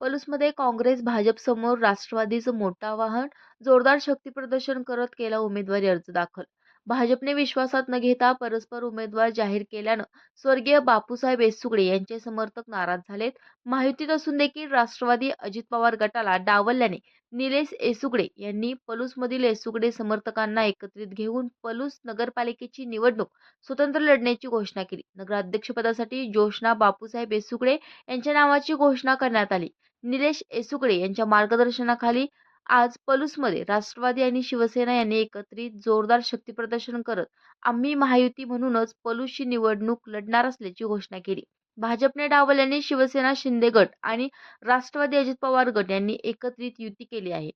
पलूसमध्ये काँग्रेस भाजपसमोर राष्ट्रवादीचं मोठं आवाहन जोरदार शक्तीप्रदर्शन करत केला उमेदवारी अर्ज दाखल. भाजपने विश्वासात न घेता परस्पर उमेदवार जाहीर केल्यानं स्वर्गीय बापूसाहेब येसुगडे यांचे समर्थक नाराज झालेत. माहितीत असून देखील राष्ट्रवादी अजित पवार गटाला डावलल्याने निलेश येसुगडे यांनी पलूसमधील येसुगडे समर्थकांना एकत्रित घेऊन पलूस नगरपालिकेची निवडणूक स्वतंत्र लढण्याची घोषणा केली. नगराध्यक्षपदासाठी जोशना बापूसाहेब येसुगडे यांच्या नावाची घोषणा करण्यात आली. निलेश एसुगडे यांच्या मार्गदर्शनाखाली आज पलूसमध्ये राष्ट्रवादी आणि शिवसेना यांनी एकत्रित जोरदार शक्तीप्रदर्शन करत आम्ही महायुती म्हणूनच पलूसची निवडणूक लढणार असल्याची घोषणा केली. भाजपने डावल्याने शिवसेना शिंदे गट आणि राष्ट्रवादी अजित पवार गट यांनी एकत्रित युती केली आहे.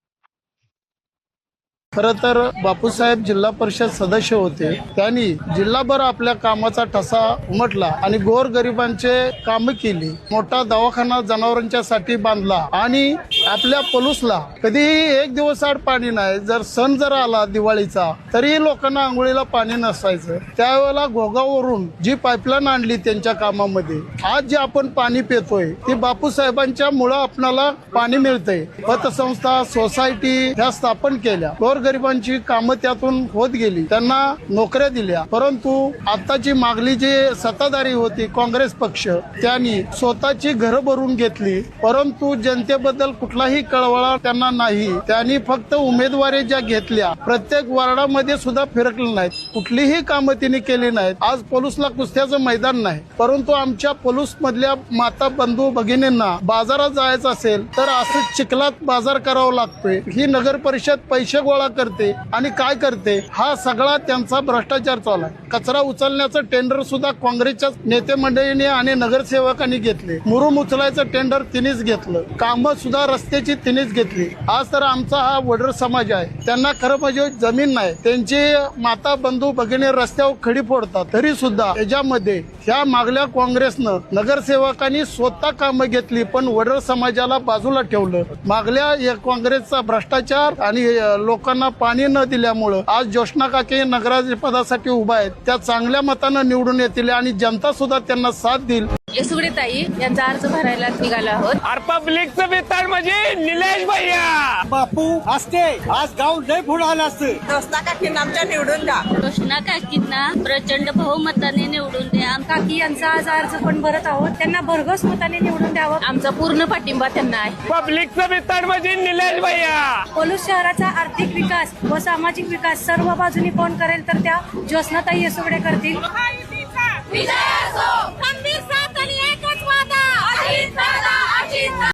खर तर बापूसाहेब जिल्हा परिषद सदस्य होते. त्यांनी जिल्हाभर आपल्या कामाचा ठसा उमटला आणि गोर गरिबांचे काम केली. मोठा दवाखाना जनावरांच्या साठी बांधला आणि आपल्या पलूसला कधीही एक दिवस आड पाणी नाही. जर सण जर आला दिवाळीचा तरीही लोकांना आंघोळीला पाणी नसायचं. त्यावेळेला घोगावरून जी पाईपलाईन आणली त्यांच्या कामामध्ये आज जे आपण पाणी पितोय ती बापूसाहेबांच्या मुळे आपणाला पाणी मिळतंय. पतसंस्था सोसायटी ह्या स्थापन केल्या. गोरगरिबांची कामं त्यातून होत गेली. त्यांना नोकऱ्या दिल्या. परंतु आताची मागली जी सत्ताधारी होती काँग्रेस पक्ष त्यांनी स्वतःची घरं भरून घेतली. परंतु जनतेबद्दल कुठला कुठलाही कळवळा त्यांना नाही. त्यांनी फक्त उमेदवारी ज्या घेतल्या प्रत्येक वार्डामध्ये सुद्धा फिरकले नाहीत. कुठलीही कामं तिने केली नाहीत. आज पोलूसला कुस्त्याचं मैदान नाही. परंतु आमच्या पोलूस मधल्या माता बंधू भगिनींना बाजारात जायचं असेल तर असं चिखलात बाजार करावा लागतोय. ही नगर परिषद पैसे गोळा करते आणि काय करते हा सगळा त्यांचा भ्रष्टाचार चालू आहे. कचरा उचलण्याचं टेंडर सुद्धा काँग्रेसच्या नेते मंडळीने आणि नगरसेवकांनी घेतले. मुरुम उचलायचं टेंडर तिनेच घेतलं. कामं सुद्धा रस्त्याची तिनेच घेतली. आज तर आमचा हा वडर समाज आहे. त्यांना खरं म्हणजे जमीन नाही. त्यांची माता बंधू भगिनी रस्त्यावर खडी फोडतात. तरी सुद्धा याच्यामध्ये ह्या मागल्या काँग्रेसनं नगरसेवकांनी स्वतः कामं घेतली पण वडर समाजाला बाजूला ठेवलं. मागल्या काँग्रेसचा भ्रष्टाचार आणि लोकांना पाणी न दिल्यामुळं आज ज्योष्णा काके नगराधिपदासाठी उभा आहेत. त्या चांगल्या मतानं निवडून येतील आणि जनता सुद्धा त्यांना साथ देईल. येसुगडे ताई यांचा अर्ज भरायला निघालो आहोत. अरे पब्लिकचं बेताळ म्हणजे निलेश भैया. बापू असते आज गाव लय पुढे आलं असतं. रस्ता काकींना आमच्या निवडून द्या? रोशना काकींना प्रचंड बहुमताने निवडून द्या. काकी यांचा आज अर्ज पण भरत आहोत. त्यांना भरघोस मताने निवडून द्यावं. आमचा पूर्ण पाठिंबा त्यांना आहे. पब्लिकचं बेताळ म्हणजे निलेश भैया. पोलूस शहराचा आर्थिक विकास व सामाजिक विकास सर्व बाजूनी कोण करेल तर त्या ज्योत्स्नाताई येसुगडे करतील.